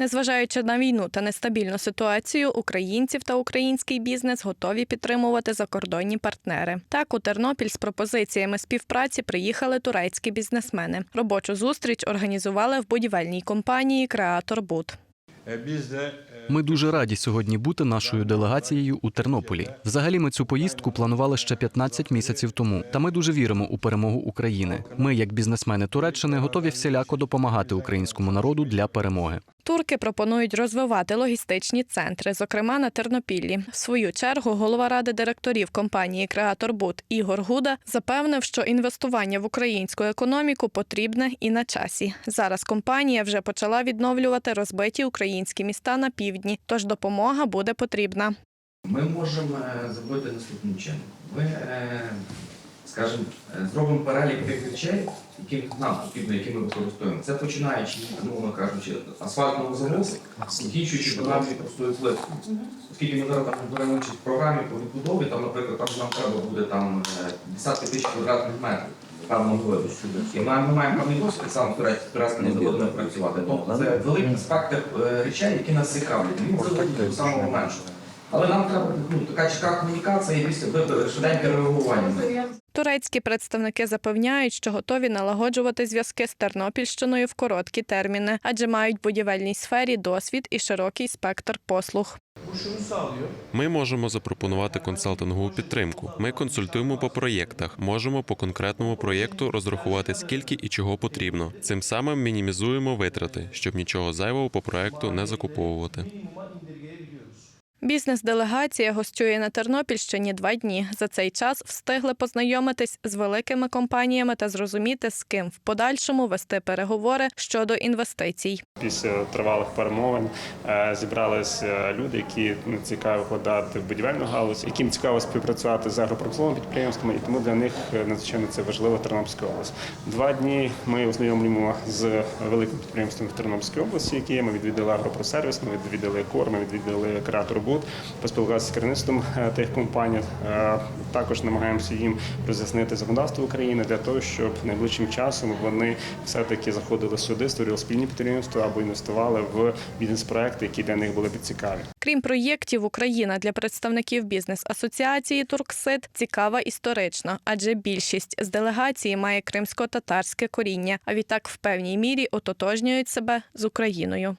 Незважаючи на війну та нестабільну ситуацію, українців та український бізнес готові підтримувати закордонні партнери. Так у Тернопіль з пропозиціями співпраці приїхали турецькі бізнесмени. Робочу зустріч організували в будівельній компанії Креатор e, Ми дуже раді сьогодні бути нашою делегацією у Тернополі. Взагалі, ми цю поїздку планували ще 15 місяців тому. Та ми дуже віримо у перемогу України. Ми, як бізнесмени Туреччини, готові всіляко допомагати українському народу для перемоги. Турки пропонують розвивати логістичні центри, зокрема на Тернопіллі. В свою чергу голова ради директорів компанії Креатор Буд Ігор Гуда запевнив, що інвестування в українську економіку потрібне і на часі. Зараз компанія вже почала відновлювати розбиті українські міста на півдні, тож допомога буде потрібна. Ми можемо е, зробити наступним чином. Ми, скажімо, е, зробимо перелік тих речей, які нам потрібно, які ми використовуємо. Це починаючи, умовно кажучи, асфальтного заводу, закінчуючи програмою простою плиткою. Оскільки ми зараз там беремо участь в програмі по відбудові, там, наприклад, там нам треба буде там е, десятки тисяч квадратних метрів. І ми, маємо певний досвід саме з турець- турецькими працювати. Тобто це великий спектр е, речей, які нас цікавлять. Він заводить до самого меншого. Але нам треба ну, така чітка комунікація і після швиденьке реагування. Турецькі представники запевняють, що готові налагоджувати зв'язки з Тернопільщиною в короткі терміни, адже мають в будівельній сфері досвід і широкий спектр послуг. Ми можемо запропонувати консалтингову підтримку. Ми консультуємо по проєктах, можемо по конкретному проєкту розрахувати скільки і чого потрібно. Цим самим мінімізуємо витрати, щоб нічого зайвого по проєкту не закуповувати. Бізнес-делегація гостює на Тернопільщині два дні. За цей час встигли познайомитись з великими компаніями та зрозуміти, з ким в подальшому вести переговори щодо інвестицій. Після тривалих перемовин е, зібрались е, люди, які ну, цікаво вкладати в будівельну галузь, яким цікаво співпрацювати з агропромисловими підприємствами, і тому для них е, надзвичайно це важлива Тернопільська область. Два дні ми ознайомлюємо з великим підприємством в Тернопільській області, які. Ми відвідали агропросервіс, ми відвідали кор, ми відвідали креатор Буд, поспілкувалися з керівництвом е, тих компаній. Е, Також намагаємося їм роз'яснити законодавство України для того, щоб найближчим часом вони все-таки заходили сюди, створювали спільні підприємства або інвестували в бізнес-проекти, які для них були б цікаві. Крім проєктів, Україна для представників бізнес-асоціації Турксид цікава історично, адже більшість з делегації має кримсько-татарське коріння, а відтак в певній мірі ототожнюють себе з Україною.